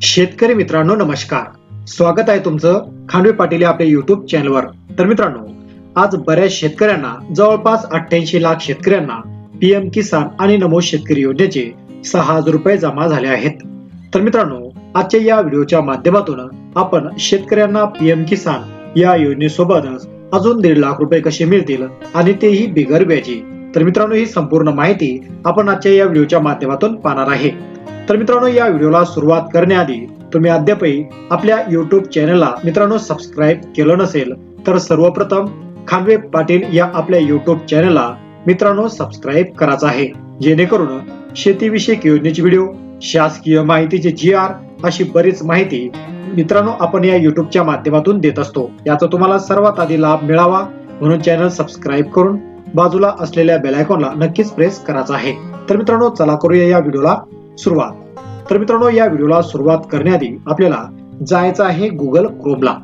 शेतकरी मित्रांनो नमस्कार. स्वागत आहे तुमचं खांडवे पाटील या आपल्या युट्यूब चॅनलवर तर मित्रांनो आज बऱ्याच शेतकऱ्यांना जवळपास अठ्ठ्याऐंशी लाख शेतकऱ्यांना पीएम किसान आणि नमो शेतकरी योजनेचे सहा हजार रुपये जमा झाले आहेत. तर मित्रांनो आजच्या या व्हिडिओच्या माध्यमातून आपण शेतकऱ्यांना पीएम किसान या योजनेसोबतच अजून दीड लाख रुपये कसे मिळतील आणि तेही बिगर व्याजी. तर मित्रांनो ही संपूर्ण माहिती आपण आजच्या या व्हिडिओच्या माध्यमातून पाहणार आहे. तर मित्रांनो या व्हिडिओला सुरुवात करण्याआधी तुम्ही अद्यापही आपल्या युट्यूब चॅनलला मित्रांनो सबस्क्राईब केलं नसेल तर सर्वप्रथम खानवे पाटील या आपल्या युट्यूब चॅनलला मित्रांनो सबस्क्राईब करायचं आहे. जेणेकरून शेतीविषयक योजनेची व्हिडिओ शासकीय माहितीचे जी आर अशी बरीच माहिती मित्रांनो आपण या युट्यूबच्या माध्यमातून देत असतो. याचा तुम्हाला सर्वात आधी लाभ मिळावा म्हणून चॅनल सबस्क्राईब करून बाजूला असलेल्या बेल आयकॉनला नक्कीच प्रेस करायचा आहे. तर मित्रांनो चला करूया या व्हिडिओला. सुरुवात. तर मित्रांनो या व्हिडिओला सुरुवात करण्याआधी आपल्याला जायचं आहे गुगल क्रोमला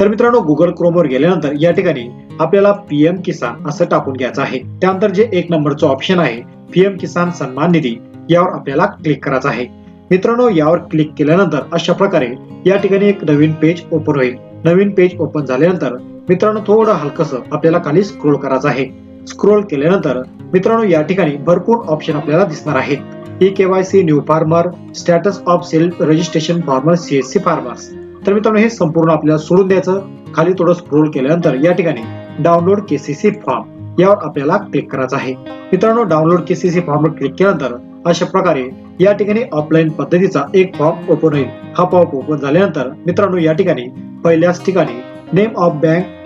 तर मित्रांनो गुगल क्रोमवर गेल्यानंतर या ठिकाणी आपल्याला पीएम किसान असं टाकून घ्यायचं आहे. त्यानंतर जे एक नंबरचं ऑप्शन आहे पीएम किसान सन्मान निधी यावर आपल्याला क्लिक करायचं आहे. मित्रांनो यावर क्लिक केल्यानंतर अशा प्रकारे या ठिकाणी एक नवीन पेज ओपन होईल. नवीन पेज ओपन झाल्यानंतर मित्रांनो थोडं हलकस आपल्याला खाली स्क्रोल करायचं आहे. स्क्रोल केल्यानंतर मित्रांनो या ठिकाणी भरपूर ऑप्शन आपल्याला दिसणार आहेत. E KYC new farmer status of self registration farmer CSC farmers तर मित्रांनो हे संपूर्ण आपल्याला सोडून द्यायचं. खाली थोडं स्क्रोल केल्यानंतर या ठिकाणी डाउनलोड केसीसी फॉर्म यावर आपल्याला क्लिक करायचं आहे. मित्रांनो डाउनलोड केसीसी फॉर्मवर क्लिक केल्यानंतर अशा प्रकारे या ठिकाणी ऑफलाईन पद्धतीचा एक फॉर्म ओपन होईल. हा फॉर्म ओपन झाल्यानंतर मित्रांनो या ठिकाणी पहिल्याच ठिकाणी नेम ऑफ बँक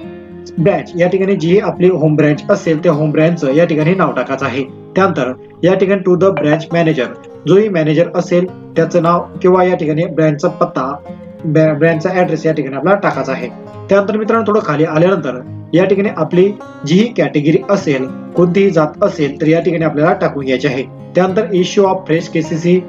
ब्रँच या ठिकाणी जी आपली होम ब्रँच असेल त्या होम ब्रँचचं या ठिकाणी नाव टाकायचं आहे. त्यानंतर या ठिकाणी टू द ब्रँच मॅनेजर जोही मॅनेजर असेल त्याचं नाव किंवा या ठिकाणी ब्रँचचा पत्ता ब्रँचचा ऍड्रेस या ठिकाणी आपल्याला टाकायचा आहे. त्यानंतर मित्रांनो थोडं खाली आल्यानंतर या ठिकाणी आपली जी ही कॅटेगरी असेल कोणतीही जात असेल तर या ठिकाणी आपल्याला टाकून घ्यायची आहे. त्यानंतर issue of fresh KCC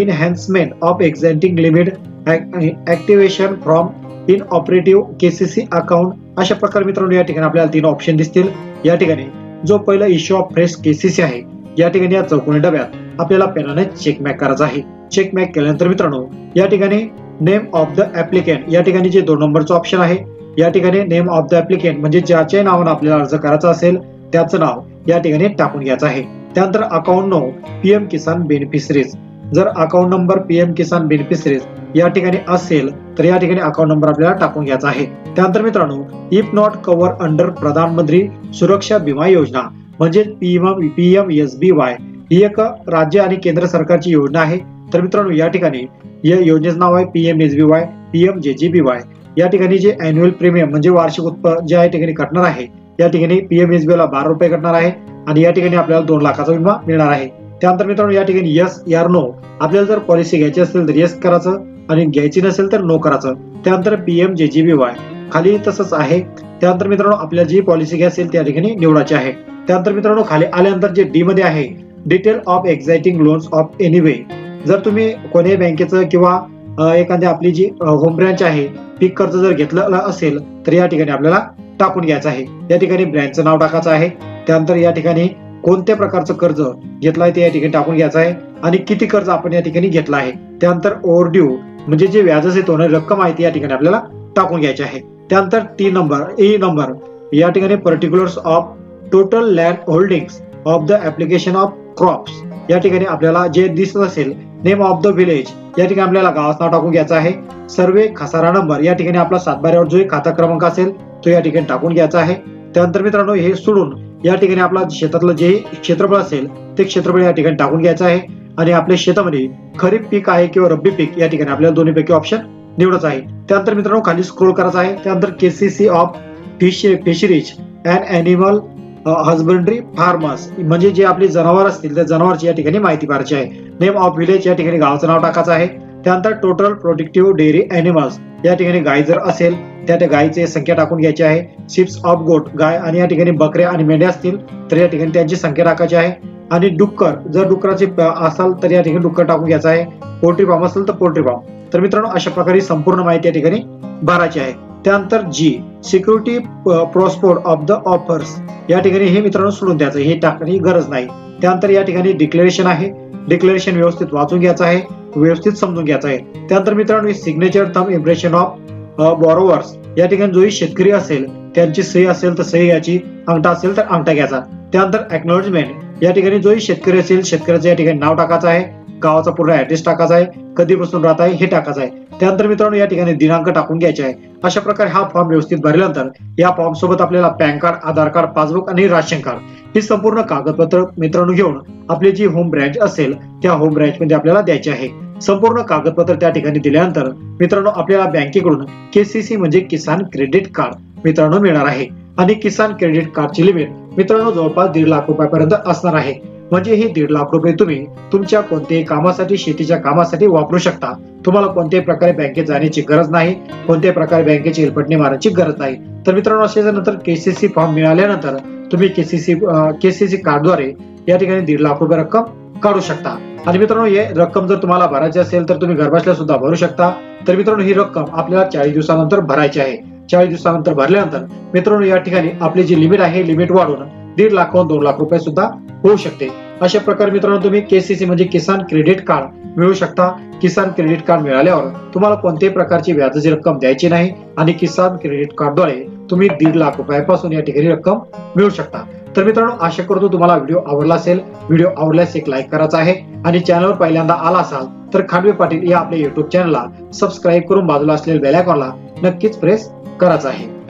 enhancement of existing limit activation from inoperative KCC account अशा प्रकारे मित्रांनो या ठिकाणी आपल्याला तीन ऑप्शन दिसतील. या ठिकाणी जो पहिला इश्यू ऑफ फ्रेश केसीसी आहे या ठिकाणी या चौकोनी डब्यात आपल्याला पेनाने चेक मॅक करायचा आहे. चेक मॅक केल्यानंतर मित्रांनो या ठिकाणी नेम ऑफ द ऍप्लिकेंट या ठिकाणी जे दोन नंबरचं ऑप्शन आहे या ठिकाणी नेम ऑफ द ऍप्लिकेंट म्हणजे ज्याच्या नावानं आपल्याला अर्ज करायचा असेल त्याचं नाव या ठिकाणी टाकून घ्यायचं आहे. त्यानंतर account no PM Kisan beneficiaries जर account number PM Kisan beneficiaries या ठिकाणी असेल तर या ठिकाणी अकाउंट नंबर आपल्याला टाकून घ्यायचा आहे. त्यानंतर मित्रांनो इफ नॉट कव्हर अंडर प्रधानमंत्री सुरक्षा विमा योजना. म्हणजे PM PM S B Y ही एक राज्य आणि केंद्र सरकारची योजना आहे. तर मित्रांनो या ठिकाणी या योजनेचं नाव आहे PM S B Y PM J G B Y. या ठिकाणी जे अॅन्युअल प्रीमियम म्हणजे वार्षिक उत्पन्न जे या ठिकाणी कटणार आहे या ठिकाणी पीएम एस बी ला बारा रुपये कटणार आहे आणि या ठिकाणी आपल्याला दोन लाखाचा विमा मिळणार आहे. त्यानंतर मित्रांनो या ठिकाणी यस यार नो आपल्याला जर पॉलिसी घ्यायची असेल तर येस करायचं आणि घ्यायची नसेल तर नो करायचं. त्यानंतर पीएम जे जी बी वाय खाली तसंच आहे. त्यानंतर मित्रांनो आपल्याला जी पॉलिसी घ्यायची असेल त्या ठिकाणी निवडायची आहे. त्यानंतर मित्रांनो खाली आल्यानंतर जे डी मध्ये आहे detail of existing loans of any way जर तुम्ही कोणत्याही बँकेचं किंवा एखाद्या आपली जी होम ब्रँच आहे पीक कर्ज जर घेतलं असेल तर या ठिकाणी आपल्याला टाकून घ्यायचं आहे. या ठिकाणी ब्रँचचं नाव टाकायचं आहे. त्यानंतर या ठिकाणी कोणत्या प्रकारचं कर्ज घेतलं आहे ते या ठिकाणी टाकून घ्यायचं आहे. आणि किती कर्ज आपण या ठिकाणी घेतलं आहे. त्यानंतर ओव्हरड्यू म्हणजे जे व्याजाचे होणारी रक्कम आहे ती या ठिकाणी आपल्याला टाकून घ्यायची आहे. त्यानंतर टी नंबर ए नंबर या ठिकाणी particulars of total land holdings of the application of crops या ठिकाणी आपल्याला जे दिसत असेल नेम ऑफ द विलेज या ठिकाणी आपल्याला गावात नाव टाकून घ्यायचं आहे. सर्वे खसारा नंबर या ठिकाणी आपला सातबाऱ्यावर जो खाता क्रमांक असेल तो या ठिकाणी टाकून घ्यायचा आहे. त्यानंतर मित्रांनो हे सोडून या ठिकाणी आपला शेतातलं जे क्षेत्रफळ असेल ते क्षेत्रफळ या ठिकाणी टाकून घ्यायचं आहे. आणि आपल्या शेतामध्ये खरीप पीक आहे किंवा रब्बी पीक या ठिकाणी आपल्याला दोन्हीपैकी ऑप्शन निवडायचं आहे. त्यानंतर मित्रांनो खाली स्क्रोल करायचं आहे. त्यानंतर KCC of fish fisheries and animal husbandry farmers म्हणजे जे आपले जनावर असतील त्या जनावरची या ठिकाणी माहिती भरायची आहे. नेम ऑफ विलेज या ठिकाणी गावाचं नाव टाकायचं आहे. त्यानंतर टोटल प्रोटेक्टिव्ह डेअरी अॅनिमल्स या ठिकाणी गाय जर असेल त्या त्या गायीची संख्या टाकून घ्यायची आहे. शिप्स ऑफ गोट गाय आणि या ठिकाणी बकऱ्या आणि मेंढ्या असतील तर या ठिकाणी त्यांची संख्या टाकायची आहे. आणि डुक्कर जर डुक्कराचे असाल तर या ठिकाणी डुक्कर टाकून घ्यायचं आहे. पोल्ट्री फार्म असेल तर पोल्ट्री फार्म तर मित्रांनो अशा प्रकारे संपूर्ण माहिती या ठिकाणी भरायची आहे. त्यानंतर जी security proposed of the offers या ठिकाणी हे मित्रांनो सोडून द्यायचं. हे टाकण्याची गरज नाही. त्यानंतर या ठिकाणी डिक्लेरेशन आहे. डिक्लेरेशन व्यवस्थित वाचून घ्यायचं आहे. व्यवस्थित समजून घ्यायचं आहे. त्यानंतर मित्रांनो signature thumb impression of borrowers या ठिकाणी जोही शेतकरी असेल त्यांची सही असेल तर सही घ्यायची. अंगठा असेल तर अंगठा घ्यायचा. त्यानंतर एक्नॉलेजमेंट या ठिकाणी जोही शेतकरी असेल शेतकऱ्याचं या ठिकाणी नाव टाकायचं आहे. गावाचा पूर्ण ऍड्रेस टाकायचा आहे. कधीपासून राहत आहे हे टाकायचं आहे. त्यानंतर मित्रांनो या ठिकाणी दिनांक टाकून घ्यायचे आहे. अशा प्रकारे हा फॉर्म व्यवस्थित भरल्यानंतर या फॉर्म सोबत आपल्याला PAN card Aadhaar card passbook आणि राशन कार्ड ही संपूर्ण कागदपत्र मित्रांनो घेऊन आपली जी होम ब्रँच असेल त्या होम ब्रँच मध्ये आपल्याला द्यायची आहे. संपूर्ण कागदपत्र त्या ठिकाणी दिल्यानंतर मित्रांनो आपल्याला बँकेकडून केसीसी म्हणजे किसान क्रेडिट कार्ड मित्रांनो मिळणार आहे. आणि किसान क्रेडिट कार्डची लिमिट मित्रांनो जवळपास दीड लाख रुपयापर्यंत असणार आहे. म्हणजे हे दीड लाख रुपये तुम्ही तुमच्या कोणत्याही कामासाठी शेतीच्या कामासाठी वापरू शकता. तुम्हाला कोणत्याही प्रकारे बँकेत जाण्याची गरज नाही कोणत्याही प्रकारे बँकेची हेलपटणी मारण्याची गरज नाही. तर मित्रांनो असे नंतर केसीसी फॉर्म मिळाल्यानंतर तुम्ही केसीसी केसीसी कार्डद्वारे या ठिकाणी दीड लाख रुपये रक्कम काढू शकता. आणि मित्रांनो हे रक्कम जर तुम्हाला भरायची असेल तर तुम्ही घरबसल्या सुद्धा भरू शकता. तर मित्रांनो ही रक्कम आपल्याला चाळीस दिवसानंतर भरायची आहे. चाळीस दिवसानंतर भरल्यानंतर मित्रांनो या ठिकाणी आपली जी लिमिट आहे लिमिट वाढून दीड लाख दोन लाख रुपये सुद्धा होऊ शकते. अशा प्रकारे मित्रांनो तुम्ही केसीसी म्हणजे किसान क्रेडिट कार्ड मिळू शकता. किसान क्रेडिट कार्ड मिळाल्यावर तुम्हाला कोणत्याही प्रकारची व्याजाची रक्कम द्यायची नाही आणि किसान क्रेडिट कार्डद्वारे तुम्ही दीड लाख रुपयापासून या ठिकाणी रक्कम मिळू शकता. तर मित्रांनो आशा करतो तुम्हाला व्हिडिओ आवडला असेल. व्हिडिओ आवडल्यास एक लाईक करायचा आहे आणि चॅनलवर पहिल्यांदा आला असाल तर खांडवे पाटील या आपल्या युट्यूब चॅनलला सबस्क्राईब करून बाजूला असलेल्या बेलायकॉनला नक्कीच प्रेस करायचा आहे.